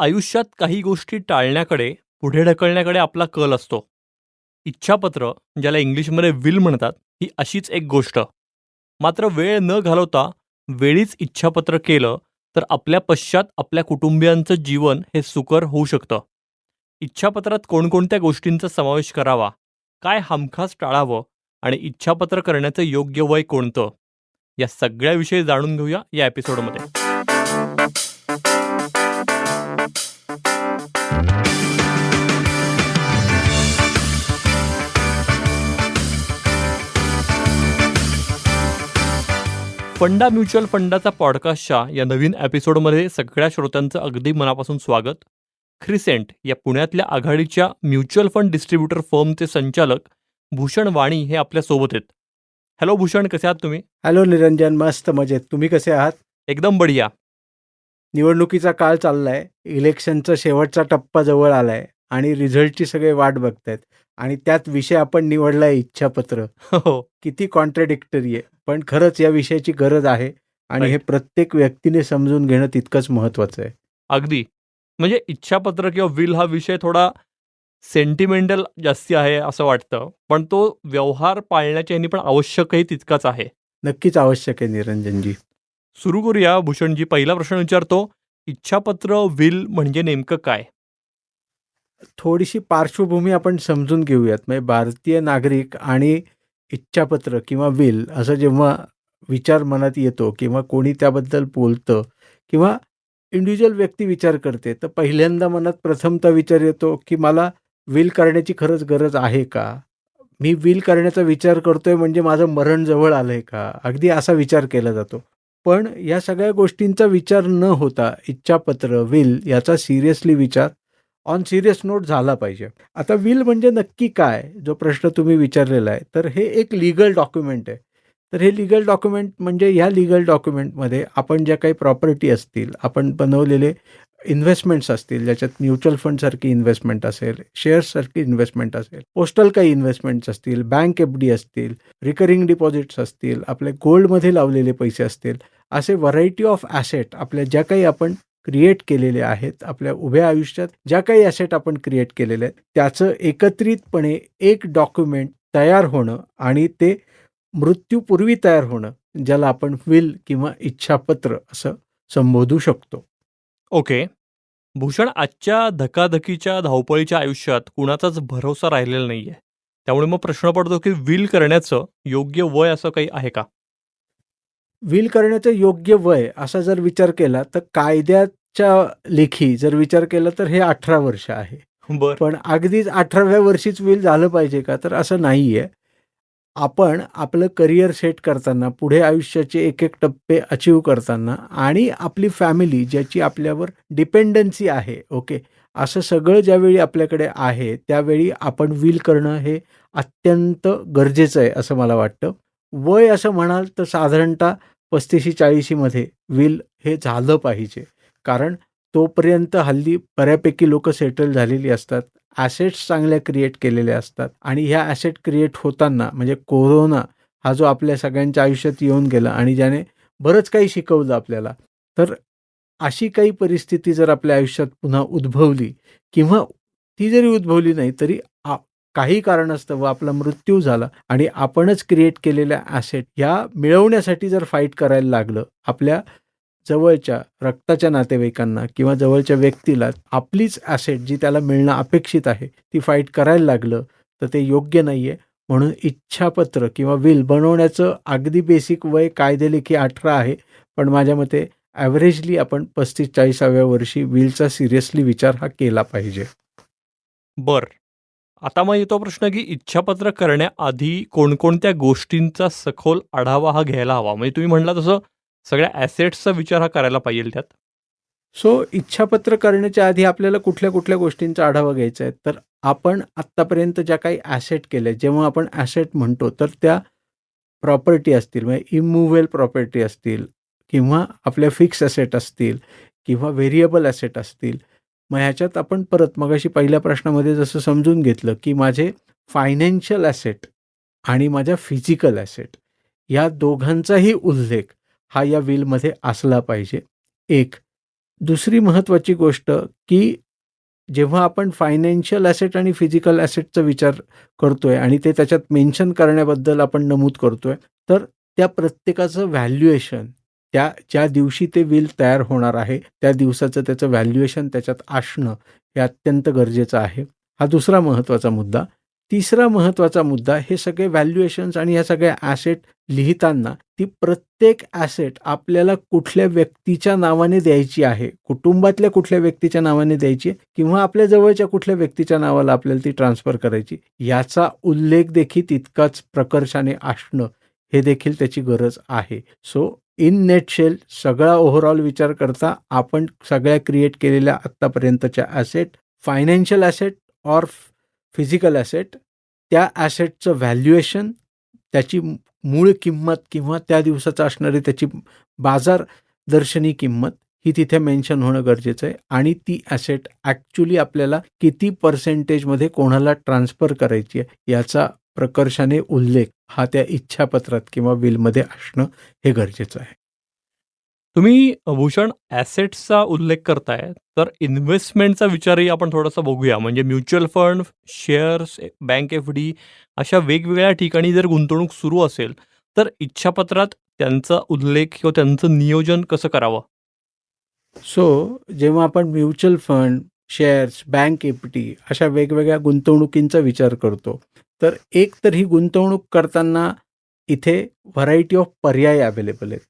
आयुष्यात काही गोष्टी टाळण्याकडे, पुढे ढकलण्याकडे आपला कल असतो. इच्छापत्र, ज्याला इंग्लिशमध्ये विल म्हणतात, ही अशीच एक गोष्ट. मात्र वेळ न घालवता वेळीच इच्छापत्र केलं, तर आपल्या पश्चात आपल्या कुटुंबियांचं जीवन हे सुकर होऊ शकतं. इच्छापत्रात कोणकोणत्या गोष्टींचा समावेश करावा, काय हमखास टाळावं आणि इच्छापत्र करण्याचं योग्य वय कोणतं? या सगळ्याविषयी जाणून घेऊया या एपिसोडमध्ये. फंडा म्युच्युअल फंडाचा पॉडकास्टच्या या नवीन एपिसोडमध्ये सगळ्या श्रोत्यांचं अगदी मनापासून स्वागत. क्रिसेंट या पुण्यातल्या आघाडीच्या म्युच्युअल फंड डिस्ट्रीब्युटर फर्मचे संचालक भूषण वाणी हे आपल्यासोबत आहेत. हॅलो भूषण, कसे आहात तुम्ही? हॅलो निरंजन, मस्त मजेत. तुम्ही कसे आहात? एकदम बढिया. निवडणुकीचा काळ चाललाय. इलेक्शनचा शेवटचा टप्पा जवळ आलाय आणि रिझल्टची सगळे वाट बघतायत आणि त्यात विषय आपण निवडलाय इच्छापत्र. हो. किती कॉन्ट्राडिक्टरी आहे. पण खरंच या विषयाची गरज आहे आणि हे. प्रत्येक व्यक्तीने समजून घेणं तितकंच महत्वाचं आहे. अगदी. म्हणजे इच्छापत्र किंवा विल हा विषय थोडा सेंटिमेंटल जास्ती आहे असं वाटतं. पण तो व्यवहार पाळण्याच्या ह्यानी पण आवश्यकही तितकाच आहे. नक्कीच आवश्यक आहे निरंजनजी. सुरू करूया भूषणजी. पहिला प्रश्न विचारतो, इच्छापत्र, विल म्हणजे नेमकं काय? थोडीशी पार्श्वभूमी आपण समजून घेऊयात. म्हणजे भारतीय नागरिक आणि इच्छापत्र किंवा विल असं जेव्हा विचार मनात येतो किंवा कोणी त्याबद्दल बोलतं किंवा इंडिव्हिज्युअल व्यक्ती विचार करते, तर पहिल्यांदा मनात प्रथमतः विचार येतो, की मला विल करण्याची खरंच गरज आहे का? मी विल करण्याचा विचार करतोय म्हणजे माझं मरण जवळ आलं आहे का? अगदी असा विचार केला जातो. पण या सगळ्या गोष्टींचा विचार न होता इच्छापत्र, विल याचा सिरियसली विचार ऑन सिरियस नोट झाला पाहिजे. आता विल म्हणजे नक्की काय? जो प्रश्न तुम्ही विचारलेला आहे. तर हे एक लीगल डॉक्युमेंट आहे. तर हे लिगल डॉक्युमेंट म्हणजे ह्या लीगल डॉक्युमेंटमध्ये आपण ज्या काही प्रॉपर्टी असतील, आपण बनवलेले इन्व्हेस्टमेंट्स असतील, ज्याच्यात म्युच्युअल फंडसारखी इन्व्हेस्टमेंट असेल, शेअर्ससारखी इन्व्हेस्टमेंट असेल, पोस्टल काही इन्व्हेस्टमेंट्स असतील, बँक एफ-डी असतील, रिकरिंग डिपॉझिट्स असतील, आपले गोल्डमध्ये लावलेले पैसे असतील, असे व्हरायटी ऑफ ॲसेट आपल्या ज्या काही आपण क्रिएट केलेले आहेत, आपल्या उभ्या आयुष्यात ज्या काही ॲसेट आपण क्रिएट केलेले आहेत, त्याचं एकत्रितपणे एक डॉक्युमेंट तयार होणं आणि ते मृत्यूपूर्वी तयार होणं, ज्याला आपण विल किंवा इच्छापत्र असं संबोधू शकतो. ओके. भूषण, आजच्या धकाधकीच्या, धावपळीच्या आयुष्यात कुणाचाच भरोसा राहिलेला नाहीये. त्यामुळे मग प्रश्न पडतो, की विल करण्याचं योग्य वय असं काही आहे का? विल करण्याचं योग्य वय असा जर विचार केला, तर कायद्याच्या लेखी जर विचार केला, तर हे 18 वर्ष आहे. बरं. पण अगदीच 18व्या वर्षीच विल झालं पाहिजे का? तर असं नाहीये. आपण आपलं करियर सेट करताना, पुढे आयुष्याचे एक-एक टप्पे अचीव्ह करताना आणि आपली फॅमिली ज्याची आपल्यावर डिपेंडन्सी आहे, ओके. असं सगळं ज्यावेळी आपल्याकडे आहे, त्यावेळी आपण विल करणं हे अत्यंत गरजेचं आहे, असं मला वाटतं. वय असं म्हणाल, तर साधारणतः 35-40 मध्ये विल हे झालं पाहिजे. कारण तोपर्यंत हल्ली बऱ्यापैकी लोक सेटल झालेली असतात. ॲसेट्स चांगल्या क्रिएट केलेल्या असतात आणि ह्या ॲसेट क्रिएट होताना म्हणजे कोरोना हा जो आपल्या सगळ्यांच्या आयुष्यात येऊन गेला आणि ज्याने बरंच काही शिकवलं आपल्याला. तर अशी काही परिस्थिती जर आपल्या आयुष्यात पुन्हा उद्भवली किंवा ती जरी उद्भवली नाही, तरी आ काही कारणास्तव आपला मृत्यू झाला आणि आपणच क्रिएट केलेल्या ॲसेट ह्या मिळवण्यासाठी जर फाईट करायला लागलं, आपल्या जवळच्या रक्ताच्या नातेवाईकांना किंवा जवळच्या व्यक्तीला आपलीच ॲसेट जी त्याला मिळणं अपेक्षित आहे, ती फाईट करायला लागलं, तर ते योग्य नाही आहे म्हणून इच्छापत्र किंवा विल बनवण्याचं अगदी बेसिक वय कायदेलेखी 18 आहे. पण माझ्या मते ॲव्हरेजली आपण 35-40व्या वर्षी विलचा सिरियसली विचार हा केला पाहिजे. बरं. आता मग येतो प्रश्न, की इच्छापत्र करण्याआधी कोणकोणत्या गोष्टींचा सखोल आढावा हा घ्यायला हवा? म्हणजे तुम्ही म्हणला तसं सगळ्या ॲसेट्सचा विचार हा करायला पाहिजे त्यात. सो इच्छापत्र करण्याच्या आधी आपल्याला कुठल्या-कुठल्या गोष्टींचा आढावा घ्यायचा आहे. तर आपण आत्तापर्यंत ज्या काही ॲसेट केल्या, जेव्हा आपण ॲसेट म्हणतो, तर त्या प्रॉपर्टी असतील, म्हणजे इमूव्हेबल प्रॉपर्टी असतील किंवा आपल्या फिक्स ॲसेट असतील किंवा व्हेरिएबल ॲसेट असतील. मग ह्याच्यात आपण परत मगाशी पहिल्या प्रश्नामध्ये जसं समजून घेतलं, की माझे फायनान्शियल ॲसेट आणि माझ्या फिजिकल ॲसेट या दोघांचाही उल्लेख हा या विलमध्ये असला पाहिजे. एक. दुसरी महत्त्वाची गोष्ट की जेव्हा आपण फायनान्शियल ॲसेट आणि फिजिकल ॲसेटचा विचार करतोय आणि ते त्याच्यात मेन्शन करण्याबद्दल आपण नमूद करतोय तर त्या प्रत्येकाचं व्हॅल्युएशन त्या ज्या दिवशी ते विल तयार होणार आहे त्या दिवसाचं त्याचं व्हॅल्युएशन त्याच्यात असणं हे अत्यंत गरजेचं आहे. हा दुसरा महत्त्वाचा मुद्दा. तिसरा महत्त्वाचा मुद्दा हे सगळे व्हॅल्युएशन्स आणि ह्या सगळ्या ॲसेट लिहिताना ती प्रत्येक ॲसेट आपल्याला कुठल्या व्यक्तीच्या नावाने द्यायची आहे? कुटुंबातल्या कुठल्या व्यक्तीच्या नावाने द्यायची? आहे किंवा आपल्या जवळच्या कुठल्या व्यक्तीच्या नावाला आपल्याला ती ट्रान्सफर करायची? याचा उल्लेख देखील तितकाच प्रकर्षाने असणं हे देखील त्याची गरज आहे. सो इन नेटशेल सगळा ओव्हरऑल विचार करता आपण सगळ्या क्रिएट केलेल्या आत्तापर्यंतच्या asset financial asset or physical asset त्या ॲसेटचं व्हॅल्युएशन त्याची मूळ किंमत किंवा त्या दिवसाचं असणारी त्याची बाजार दर्शनी किंमत ही तिथे मेन्शन होणं गरजेचं आहे. आणि ती ॲसेट ॲक्च्युली आपल्याला किती पर्सेंटेजमध्ये कोणाला ट्रान्सफर करायची आहे याचा प्रकर्षाने उल्लेख हा त्या इच्छापत्रात किंवा विलमध्ये असणं हे गरजेचं आहे. तुम्ही भूषण ॲसेट्सचा उल्लेख करताय तर इन्व्हेस्टमेंटचा विचारही आपण थोडासा बघूया. म्हणजे mutual fund shares bank F D अशा वेगवेगळ्या ठिकाणी जर गुंतवणूक सुरू असेल तर इच्छापत्रात त्यांचा उल्लेख किंवा त्यांचं नियोजन कसं करावं? सो जेव्हा आपण mutual fund shares bank F D अशा वेगवेगळ्या गुंतवणुकींचा विचार करतो तर एक तर ही गुंतवणूक करताना इथे व्हरायटी ऑफ पर्याय अवेलेबल आहेत.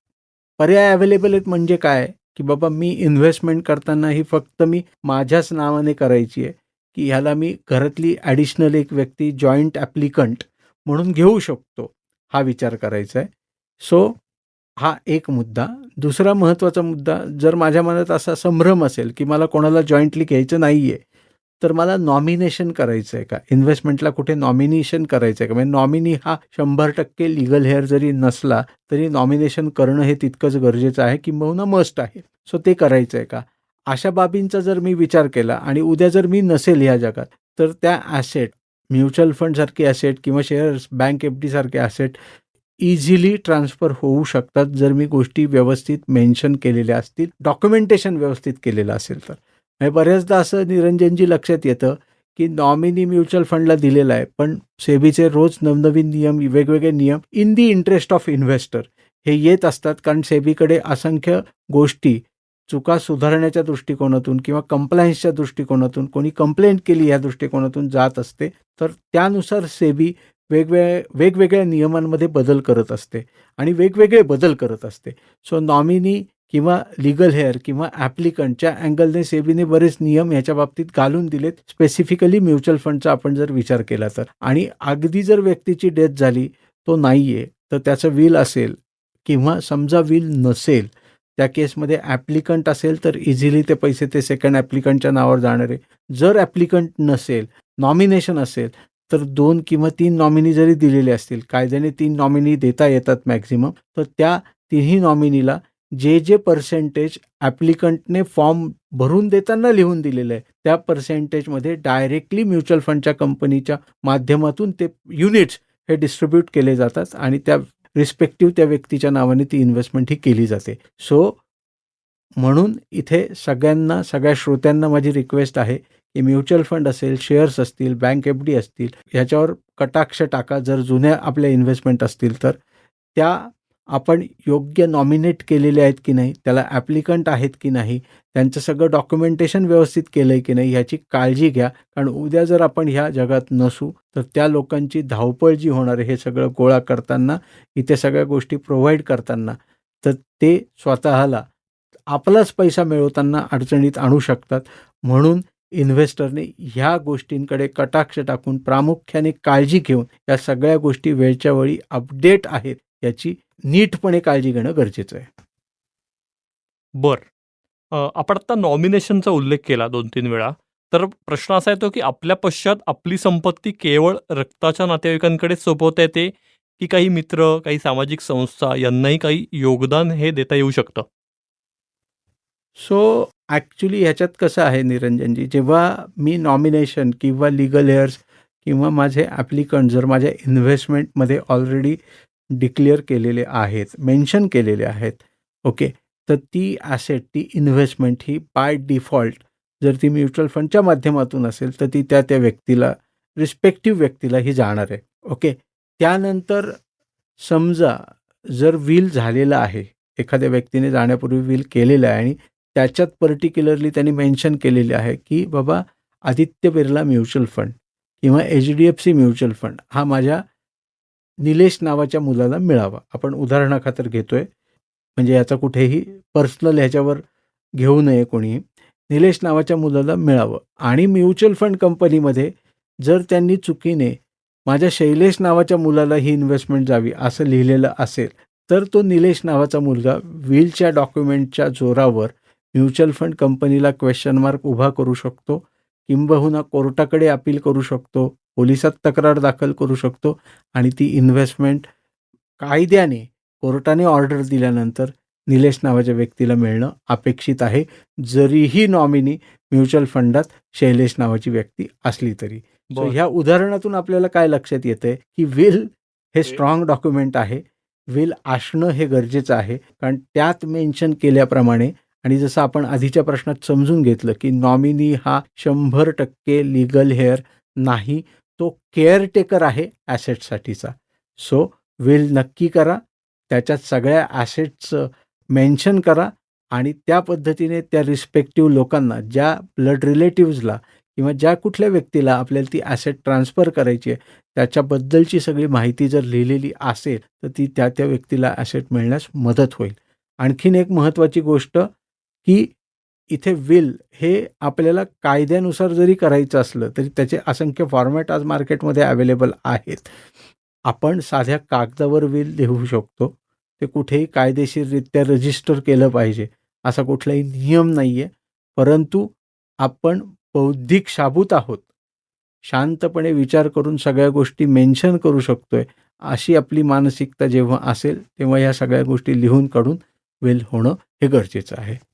पर्याय अवेलेबल आहेत म्हणजे काय? की बाबा मी इन्व्हेस्टमेंट करताना ही फक्त मी माझ्याच नावाने करायची आहे. की ह्याला मी घरातली ॲडिशनल एक व्यक्ती जॉईंट ॲप्लिकंट म्हणून घेऊ शकतो हा विचार करायचा आहे. सो हा एक मुद्दा. दुसरा महत्त्वाचा मुद्दा जर माझ्या मनात असा संभ्रम असेल की मला कोणाला जॉईंटली घ्यायचं नाही आहे तर मला नॉमिनेशन करायचं आहे का? इन्व्हेस्टमेंटला कुठे नॉमिनेशन करायचं आहे का? म्हणजे नॉमिनी हा शंभर टक्के लिगल हेअर जरी नसला तरी नॉमिनेशन करणं हे तितकंच गरजेचं आहे किंबहुना मस्ट आहे. सो ते करायचं आहे का? अशा बाबींचा जर मी विचार केला आणि उद्या जर मी नसेल ह्या जगात तर त्या ॲसेट म्युच्युअल फंडसारखे ॲसेट किंवा शेअर्स बँक एफ डीसारखे ॲसेट इझिली ट्रान्सफर होऊ शकतात जर मी गोष्टी व्यवस्थित मेन्शन केलेल्या असतील डॉक्युमेंटेशन व्यवस्थित केलेलं असेल तर. म्हणजे बऱ्याचदा असं निरंजनजी लक्षात येतं की नॉमिनी म्युच्युअल फंडला दिलेला आहे पण सेबीचे रोज नवनवीन नियम वेगवेगळे नियम in the interest of investor हे येत असतात कारण सेबीकडे असंख्य गोष्टी चुका सुधारण्याच्या दृष्टिकोनातून किंवा कंप्लायन्सच्या दृष्टिकोनातून कोणी कंप्लेंट केली या दृष्टिकोनातून जात असते तर त्यानुसार सेबी वेगवेगळ्या वेगवेगळ्या नियमांमध्ये बदल करत असते आणि वेगवेगळे बदल करत असते. सो नॉमिनी किंवा लिगल हेअर किंवा ॲप्लिकंटच्या अँगलने सेबीने बरेच नियम याच्या बाबतीत घालून दिलेत. स्पेसिफिकली म्युच्युअल फंडचा आपण जर विचार केला तर. आणि अगदी जर व्यक्तीची डेथ झाली तो नाही आहे तर त्याचं विल असेल किंवा समजा विल नसेल त्या केसमध्ये ॲप्लिकंट असेल तर इझिली ते पैसे ते सेकंड ॲप्लिकंटच्या नावावर जाणार आहे. जर ॲप्लिकंट नसेल नॉमिनेशन असेल तर दोन किंवा तीन नॉमिनी जरी दिलेले असतील कायद्याने तीन नॉमिनी देता येतात मॅक्झिमम तर त्या तिन्ही नॉमिनीला जे जे पर्सेंटेज ॲप्लिकंटने फॉर्म भरून देताना लिहून दिलेलं आहे त्या पर्सेंटेजमध्ये डायरेक्टली म्युच्युअल फंडच्या कंपनीच्या माध्यमातून ते युनिट्स हे डिस्ट्रीब्यूट केले जातात आणि त्या रिस्पेक्टिव्ह त्या व्यक्तीच्या नावाने ती इन्व्हेस्टमेंट ही केली जाते. सो म्हणून इथे सगळ्यांना सगळ्या श्रोत्यांना माझी रिक्वेस्ट आहे की म्युच्युअल फंड असेल शेअर्स असतील बँक एफ डी असतील ह्याच्यावर कटाक्ष टाका. जर जुन्या आपल्या इन्व्हेस्टमेंट असतील तर त्या आपण योग्य नॉमिनेट केलेले आहेत की नाही त्याला ॲप्लिकंट आहेत की नाही त्यांचं सगळं डॉक्युमेंटेशन व्यवस्थित केलं आहे की नाही ह्याची काळजी घ्या. कारण उद्या जर आपण ह्या जगात नसू तर त्या लोकांची धावपळ जी होणार आहे हे सगळं गोळा करताना इथे सगळ्या गोष्टी प्रोव्हाइड करताना तर ते स्वतःला आपलाच पैसा मिळवताना अडचणीत आणू शकतात. म्हणून इन्व्हेस्टरने ह्या गोष्टींकडे कटाक्ष टाकून प्रामुख्याने काळजी घेऊन या सगळ्या गोष्टी वेळच्या वेळी अपडेट आहेत याची नीटपणे काळजी घेणं गरजेचं आहे. बर. आपण आता नॉमिनेशनचा उल्लेख केला दोन तीन वेळा. तर प्रश्न असा येतो की आपल्या पश्चात आपली संपत्ती केवळ रक्ताच्या नातेवाईकांकडेच सोपवता येते की काही मित्र काही सामाजिक संस्था यांनाही काही योगदान हे देता येऊ शकतं? सो ॲक्च्युली ह्याच्यात कसं आहे निरंजनजी जेव्हा मी नॉमिनेशन किंवा लिगल हेअर्स किंवा माझे ॲप्लिकंट जर माझ्या इन्व्हेस्टमेंटमध्ये ऑलरेडी डिक्लेअर केलेले आहेत मेन्शन केलेले आहेत. ओके तर ती ॲसेट ती इन्व्हेस्टमेंट ही बाय डिफॉल्ट जर ती म्युच्युअल फंडच्या माध्यमातून असेल तर ती त्या त्या व्यक्तीला रिस्पेक्टिव्ह व्यक्तीला ही जाणार आहे. ओके त्यानंतर समजा जर विल झालेलं आहे एखाद्या व्यक्तीने जाण्यापूर्वी विल केलेलं आहे आणि त्याच्यात पर्टिक्युलरली त्यांनी मेन्शन केलेले आहे की बाबा आदित्य बिर्ला म्युच्युअल फंड किंवा H D F C mutual fund हा माझ्या निलेश नावाच्या मुलाला मिळावा. आपण उदाहरणाखातर घेतोय. म्हणजे याचा कुठेही पर्सनल ह्याच्यावर घेऊ नये कोणी निलेश नावाच्या मुलाला मिळावं. आणि म्युच्युअल फंड कंपनीमध्ये जर त्यांनी चुकीने माझ्या शैलेश नावाच्या मुलाला ही इन्व्हेस्टमेंट जावी असं लिहिलेलं असेल तर तो निलेश नावाचा मुलगा विलच्या डॉक्युमेंटच्या जोरावर म्युच्युअल फंड कंपनीला क्वेश्चन मार्क उभा करू शकतो. किंबहुना कोर्टाकडे अपील करू शकतो. पोलिसात तक्रार दाखल करू शकतो आणि ती इन्व्हेस्टमेंट कायद्याने कोर्टाने ऑर्डर दिल्यानंतर निलेश नावाच्या व्यक्तीला मिळणं अपेक्षित आहे. जरीही नॉमिनी म्युच्युअल फंडात शैलेश नावाची व्यक्ती असली तरी. ह्या उदाहरणातून आपल्याला काय लक्षात येतंय की विल हे स्ट्रॉंग डॉक्युमेंट आहे. विल असणं हे गरजेचं आहे. कारण त्यात मेन्शन केल्याप्रमाणे आणि जसं आपण आधीच्या प्रश्नात समजून घेतलं की नॉमिनी हा शंभर टक्के लिगल हेअर नाही. तो केअरटेकर आहे ॲसेटसाठीचा सो विल नक्की करा. त्याच्यात सगळ्या ॲसेट्सचं मेन्शन करा आणि त्या पद्धतीने त्या रिस्पेक्टिव्ह लोकांना ज्या ब्लड रिलेटिव्हजला किंवा ज्या कुठल्या व्यक्तीला आपल्याला ती ॲसेट ट्रान्सफर करायची आहे त्याच्याबद्दलची सगळी माहिती जर लिहिलेली असेल तर ती त्या त्या व्यक्तीला ॲसेट मिळण्यास मदत होईल. आणखीन एक महत्त्वाची गोष्ट की इथे विल हे आपल्याला कायद्यानुसार जरी करायचं असलं तरी त्याचे असंख्य फॉर्मॅट आज मार्केटमध्ये अवेलेबल आहेत. आपण साध्या कागदावर विल लिहू शकतो. ते कुठेही कायदेशीररित्या रजिस्टर केलं पाहिजे असा कुठलाही नियम नाही आहे परंतु आपण बौद्धिक शाबूत आहोत. शांतपणे विचार करून सगळ्या गोष्टी मेन्शन करू शकतोय. अशी आपली मानसिकता जेव्हा असेल तेव्हा ह्या सगळ्या गोष्टी लिहून काढून वेल होणं हे गरजेचं आहे.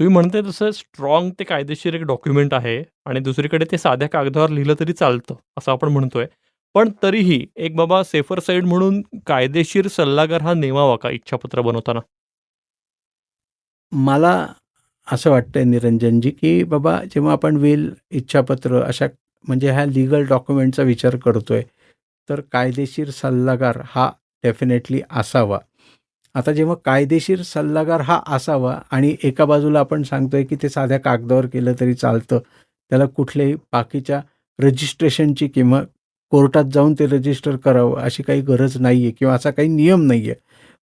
तुम्ही म्हणताय तसं स्ट्रॉंग ते कायदेशीर एक डॉक्युमेंट आहे आणि दुसरीकडे ते साध्या कागदावर लिहिलं तरी चालतं असं आपण म्हणतोय. पण तरीही एक बाबा सेफर साईड म्हणून कायदेशीर सल्लागार हा नेमावा का इच्छापत्र बनवताना? मला असं वाटतंय निरंजनजी की बाबा जेव्हा आपण विल इच्छापत्र अशा म्हणजे ह्या लिगल डॉक्युमेंटचा विचार करतोय तर कायदेशीर सल्लागार हा डेफिनेटली असावा. आता जेव्हा कायदेशीर सल्लागार हा असावा आणि एका बाजूला आपण सांगतोय की ते साध्या कागदावर केलं तरी चालतं त्याला कुठल्याही बाकीच्या रजिस्ट्रेशनची किंवा कोर्टात जाऊन ते रजिस्टर करावं अशी काही गरज नाही आहे किंवा असा काही नियम नाही आहे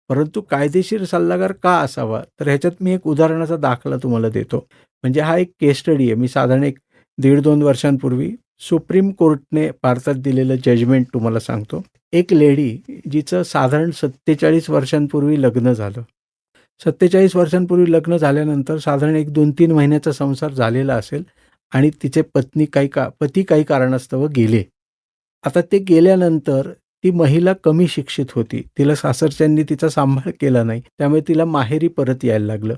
परंतु कायदेशीर सल्लागार का असावा? तर ह्याच्यात मी एक उदाहरणाचा दाखला तुम्हाला देतो. म्हणजे हा एक केस स्टडी आहे. मी साधारण एक दीड दोन वर्षांपूर्वी सुप्रीम कोर्टने भारतात दिलेलं जजमेंट तुम्हाला सांगतो. एक लेडी जिचं साधारण सत्तेचाळीस वर्षांपूर्वी लग्न झालं. सत्तेचाळीस वर्षांपूर्वी लग्न झाल्यानंतर साधारण एक दोन तीन महिन्याचा संसार झालेला असेल आणि तिचे पत्नी काही का पती काही कारणास्तव गेले. आता ते गेल्यानंतर ती महिला कमी शिक्षित होती. तिला सासरच्यांनी तिचा सांभाळ केला नाही. त्यामुळे तिला माहेरी परत यायला लागलं.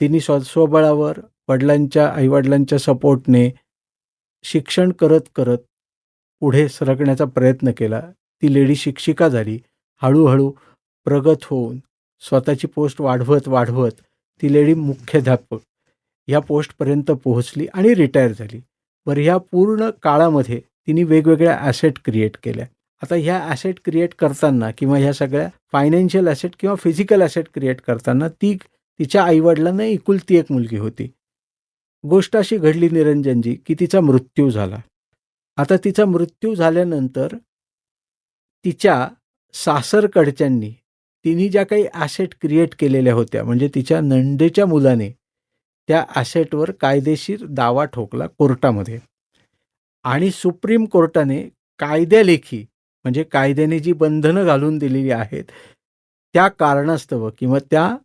तिने स्व स्वबळावर वडिलांच्या आईवडिलांच्या सपोर्टने शिक्षण करत करत पुढे सरकण्याचा प्रयत्न केला. ती लेडी शिक्षिका झाली. हळूहळू प्रगत होऊन स्वतःची पोस्ट वाढवत वाढवत ती लेडी मुख्याध्यापक ह्या पोस्टपर्यंत पोहोचली आणि रिटायर झाली. बरं ह्या पूर्ण काळामध्ये तिने वेगवेगळ्या ॲसेट क्रिएट केल्या. आता ह्या ॲसेट क्रिएट करताना किंवा ह्या सगळ्या फायनान्शियल ॲसेट किंवा फिजिकल ॲसेट क्रिएट करताना ती तिच्या आईवडिलांना एकुलती एक मुलगी होती. गोष्ट अशी घडली निरंजनजी की तिचा मृत्यू झाला. आता तिचा मृत्यू झाल्यानंतर तिच्या सासरकडच्यांनी तिने ज्या काही ॲसेट क्रिएट केलेल्या होत्या म्हणजे तिच्या नंदेच्या मुलाने त्या ॲसेटवर कायदेशीर दावा ठोकला कोर्टामध्ये. आणि सुप्रीम कोर्टाने कायद्यालेखी म्हणजे कायद्याने जी बंधनं घालून दिलेली आहेत त्या कारणास्तव किंवा त्या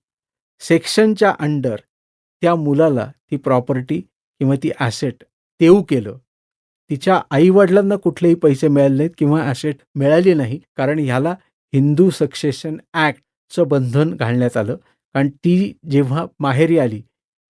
सेक्शनच्या अंडर त्या मुलाला ती प्रॉपर्टी किंवा ती ॲसेट देऊ केलं. तिच्या आईवडिलांना कुठलेही पैसे मिळाले नाहीत किंवा ॲसेट मिळाली नाही कारण ह्याला हिंदू सक्सेशन ॲक्टचं बंधन घालण्यात आलं. कारण ती जेव्हा माहेरी आली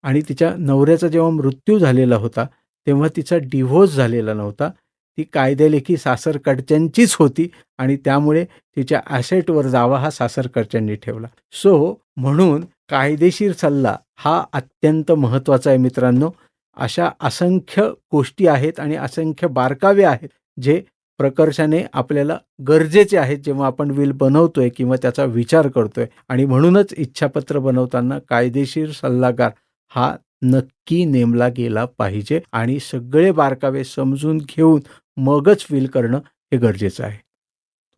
आणि तिच्या नवऱ्याचा जेव्हा मृत्यू झालेला होता तेव्हा तिचा डिव्होर्स झालेला नव्हता. ती कायद्यालेखी सासरकडच्यांचीच होती आणि त्यामुळे तिच्या ॲसेटवर जावा हा सासरकडच्यांनी ठेवला. सो म्हणून कायदेशीर सल्ला हा अत्यंत महत्त्वाचा आहे मित्रांनो. अशा असंख्य गोष्टी आहेत आणि असंख्य बारकावे आहेत जे प्रकर्षाने आपल्याला गरजेचे आहेत जेव्हा आपण विल बनवतोय किंवा त्याचा विचार करतोय. आणि म्हणूनच इच्छापत्र बनवताना कायदेशीर सल्लागार हा नक्की नेमला गेला पाहिजे आणि सगळे बारकावे समजून घेऊन मगच विल करणं हे गरजेचं आहे.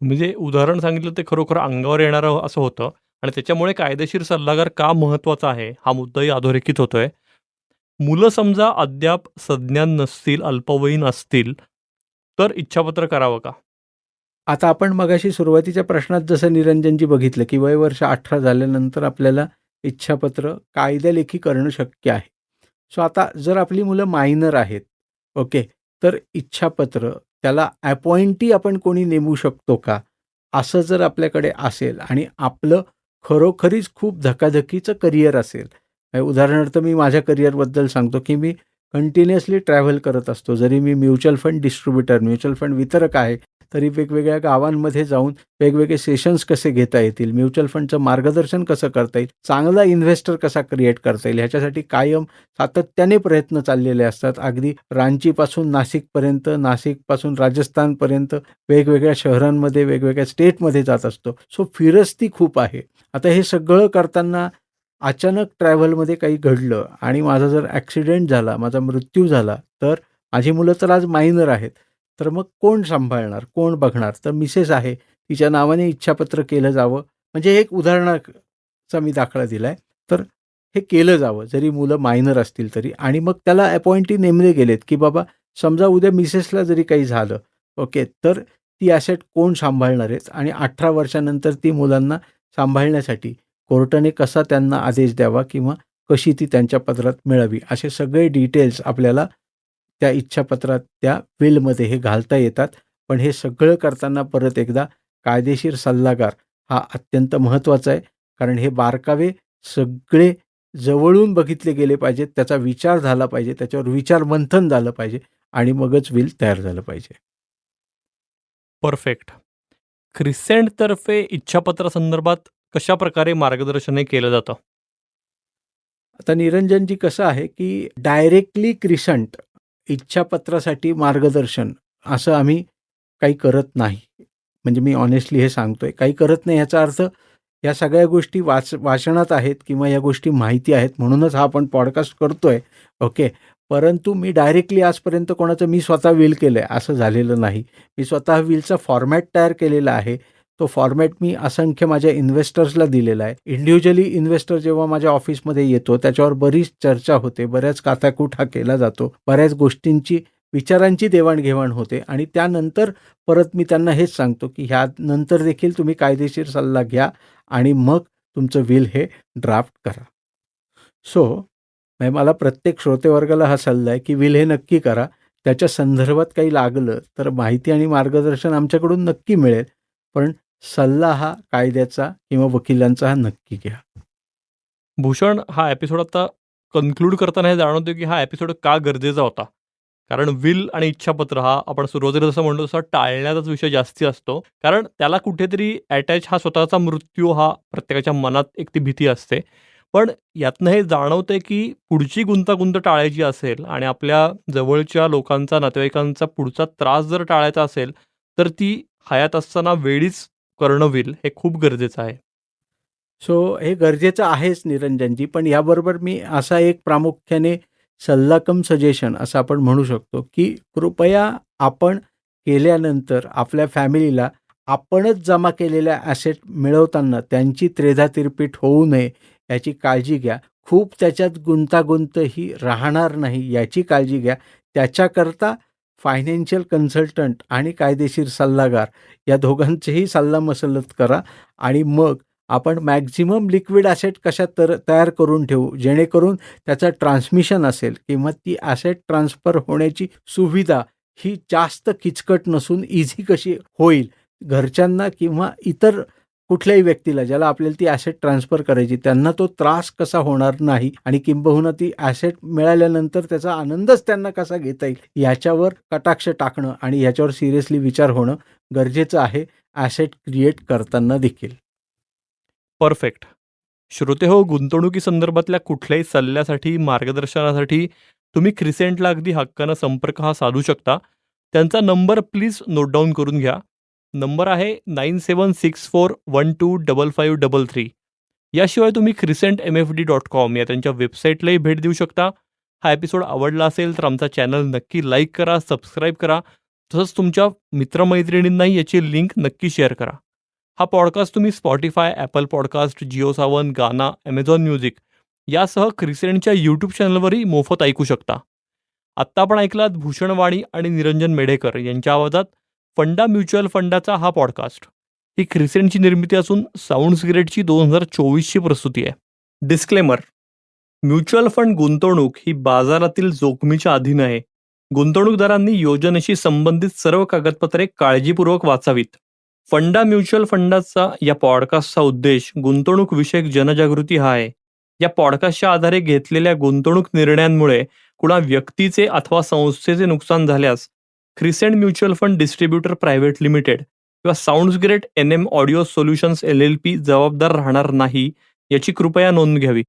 म्हणजे उदाहरण सांगितलं ते खरोखर अंगावर येणारं असं होतं. आणि त्याच्यामुळे कायदेशीर सल्लागार का महत्त्वाचा आहे हा मुद्दाही अधोरेखित होतोय. मुलं समजा अद्याप संज्ञान नसतील अल्पवयीन असतील तर इच्छापत्र करावं का? आता आपण मगाशी सुरुवातीच्या प्रश्नात जसं निरंजनजी बघितलं की वय वर्ष अठरा झाल्यानंतर आपल्याला इच्छापत्र कायद्यालेखी करणं शक्य आहे. सो आता जर आपली मुलं मायनर आहेत ओके तर इच्छापत्र त्याला अपॉइंटी आपण कोणी नेमू शकतो का? असं जर आपल्याकडे असेल आणि आपलं खरोखरीच खूप धकाधकीचं करिअर असेल. उदाहरणार्थ मी माझ्या करिअरबद्दल सांगतो की मी कंटिन्युअसली ट्रॅव्हल करत असतो. जरी मी mutual fund distributor mutual fund वितरक आहे तरी वेगवेगळ्या गावांमध्ये जाऊन वेगवेगळे सेशन्स कसे घेता येतील? म्युच्युअल फंडचं मार्गदर्शन कसं करता येईल? चांगला इन्व्हेस्टर कसा क्रिएट करता येईल? ह्याच्यासाठी कायम सातत्याने प्रयत्न चाललेले असतात. अगदी रांचीपासून नाशिकपर्यंत नाशिकपासून राजस्थानपर्यंत वेगवेगळ्या शहरांमध्ये वेगवेगळ्या स्टेटमध्ये जात असतो. सो फिरस्ती खूप आहे. आता हे सगळं करताना अचानक ट्रॅव्हलमध्ये काही घडलं आणि माझा जर ॲक्सिडेंट झाला माझा मृत्यू झाला तर माझी मुलं तर आज मायनर आहेत. तर मग कोण सांभाळणार? कोण बघणार? तर मिसेस आहे. तिच्या नावाने इच्छापत्र केलं जावं. म्हणजे एक उदाहरणाचा मी दाखला दिला आहे तर हे केलं जावं. जरी मुलं मायनर असतील तरी. आणि मग त्याला अपॉइंटी नेमले गेलेत की बाबा समजा उद्या मिसेसला जरी काही झालं ओके तर ती ॲसेट कोण सांभाळणार आहेत? आणि अठरा वर्षानंतर ती मुलांना सांभाळण्यासाठी कोर्टाने कसा त्यांना आदेश द्यावा किंवा कशी ती त्यांच्या पत्रात मिळावी? असे सगळे डिटेल्स आपल्याला त्या इच्छापत्रात त्या विलमध्ये हे घालता येतात. पण हे सगळं करताना परत एकदा कायदेशीर सल्लागार हा अत्यंत महत्त्वाचा आहे. कारण हे बारकावे सगळे जवळून बघितले गेले पाहिजेत त्याचा विचार झाला पाहिजे त्याच्यावर विचार मंथन झालं पाहिजे आणि मगच विल तयार झालं पाहिजे. परफेक्ट. क्रिसेंटतर्फे इच्छापत्रासंदर्भात कशा प्रकारे मार्गदर्शन केलं जातं? आता निरंजनजी कसं आहे की डायरेक्टली क्रिसंट इच्छापत्रासाठी मार्गदर्शन असं आम्ही काही करत नाही. म्हणजे मी ऑनेस्टली हे सांगतोय. काही करत नाही याचा अर्थ या सगळ्या गोष्टी वाच वाचनात आहेत किंवा या गोष्टी माहिती आहेत म्हणूनच हा आपण पॉडकास्ट करतोय. ओके परंतु मी डायरेक्टली आजपर्यंत कोणाचं मी स्वतः विल केलं आहे असं झालेलं नाही. मी स्वतः विलचा फॉर्मॅट तयार केलेला आहे. तो फॉर्मॅट मी असंख्य माझ्या इन्व्हेस्टर्सला दिलेला आहे. इंडिव्हिज्युअली इन्व्हेस्टर जेव्हा माझ्या ऑफिसमध्ये येतो त्याच्यावर बरीच चर्चा होते बऱ्याच काथाकूट हा केला जातो बऱ्याच गोष्टींची विचारांची देवाणघेवाण होते आणि त्यानंतर परत मी त्यांना हेच सांगतो की ह्या नंतर देखील तुम्ही कायदेशीर सल्ला घ्या आणि मग तुमचं विल हे ड्राफ्ट करा. सो so, म्हणजे मला प्रत्येक श्रोतेवर्गाला हा सल्ला आहे की विल हे नक्की करा. त्याच्या संदर्भात काही लागलं तर माहिती आणि मार्गदर्शन आमच्याकडून नक्की मिळेल. पण सल्ला हा कायद्याचा किंवा वकिलांचा हा नक्की घ्या. भूषण हा एपिसोड आता कन्क्लूड करताना हे जाणवतो की हा एपिसोड का गरजेचा होता? कारण विल आणि इच्छापत्र हा आपण सुरुवातीला जसं म्हणतो तसा टाळण्याचाच विषय जास्ती असतो. कारण त्याला कुठेतरी अटॅच हा स्वतःचा मृत्यू हा प्रत्येकाच्या मनात एक ती भीती असते. पण यातनं हे जाणवतंय की पुढची गुंतागुंत टाळायची असेल आणि आपल्या जवळच्या लोकांचा नातेवाईकांचा पुढचा त्रास जर टाळायचा असेल तर ती हयात असताना वेळीच करणं हे खूप गरजेचं आहे. सो हे गरजेचं आहेच निरंजनजी पण याबरोबर मी असा एक प्रामुख्याने सल्ला कम सजेशन असं आपण म्हणू शकतो की कृपया आपण केल्यानंतर आपल्या फॅमिलीला आपणच जमा केलेल्या ॲसेट मिळवताना त्यांची त्रेधातिरपीट होऊ नये याची काळजी घ्या. खूप त्याच्यात गुंतागुंत ही राहणार नाही याची काळजी घ्या. त्याच्याकरता फायनान्शियल कन्सल्टंट आणि कायदेशीर सल्लागार या दोघांचेही सल्लामसलत करा आणि मग आपण मॅक्झिमम लिक्विड ॲसेट कशा तर तयार करून ठेवू जेणेकरून त्याचं ट्रान्समिशन असेल किंवा ती ॲसेट ट्रान्सफर होण्याची सुविधा ही जास्त किचकट नसून इझी कशी होईल घरच्यांना किंवा इतर कुठल्याही व्यक्तीला ज्याला आपल्याला ती ॲसेट ट्रान्सफर करायची त्यांना तो त्रास कसा होणार नाही आणि किंबहुना ती ॲसेट मिळाल्यानंतर त्याचा आनंदच त्यांना कसा घेता येईल याच्यावर कटाक्ष टाकणं आणि याच्यावर सिरियसली विचार होणं गरजेचं आहे ॲसेट क्रिएट करताना देखील. परफेक्ट श्रोते हो गुंतवणुकी संदर्भातल्या कुठल्याही सल्ल्यासाठी मार्गदर्शनासाठी तुम्ही क्रिसेंटला अगदी हक्कानं संपर्क हा साधू शकता. त्यांचा नंबर प्लीज नोट डाऊन करून घ्या. नंबर आहे nine seven six four one two double five double three. याशिवाय तुम्ही Crescent M F D dot com या त्यांच्या वेबसाईटलाही भेट देऊ शकता. हा एपिसोड आवडला असेल तर आमचा चॅनल नक्की लाईक करा सबस्क्राईब करा. तसंच तुमच्या मित्रमैत्रिणींनाही याची लिंक नक्की शेअर करा. हा पॉडकास्ट तुम्ही Spotify Apple podcast Jio Saavn Gaana Amazon music यासह क्रिसेंटच्या यूट्यूब चॅनलवरही मोफत ऐकू शकता. आत्ता आपण ऐकलात भूषणवाणी आणि निरंजन मेढेकर यांच्या आवाजात फंडा म्युच्युअल फंडाचा हा पॉडकास्ट. ही क्रिसेंटची निर्मिती असून साऊंड्स ग्रेडची दोन हजार चोवीसची प्रस्तुती आहे. डिस्क्लेमर म्युच्युअल फंड गुंतवणूक ही बाजारातील जोखमीच्या अधीन आहे. गुंतवणूकदारांनी योजनेशी संबंधित सर्व कागदपत्रे काळजीपूर्वक वाचावीत. फंडा म्युच्युअल फंडाचा या पॉडकास्टचा उद्देश गुंतवणूकविषयक जनजागृती हा आहे. या पॉडकास्टच्या आधारे घेतलेल्या गुंतवणूक निर्णयांमुळे कुणा व्यक्तीचे अथवा संस्थेचे नुकसान झाल्यास Crescent mutual fund distributor private limited किंवा sounds great N M audio solutions L L P जबाबदार राहणार नाही याची कृपया नोंद घ्यावी.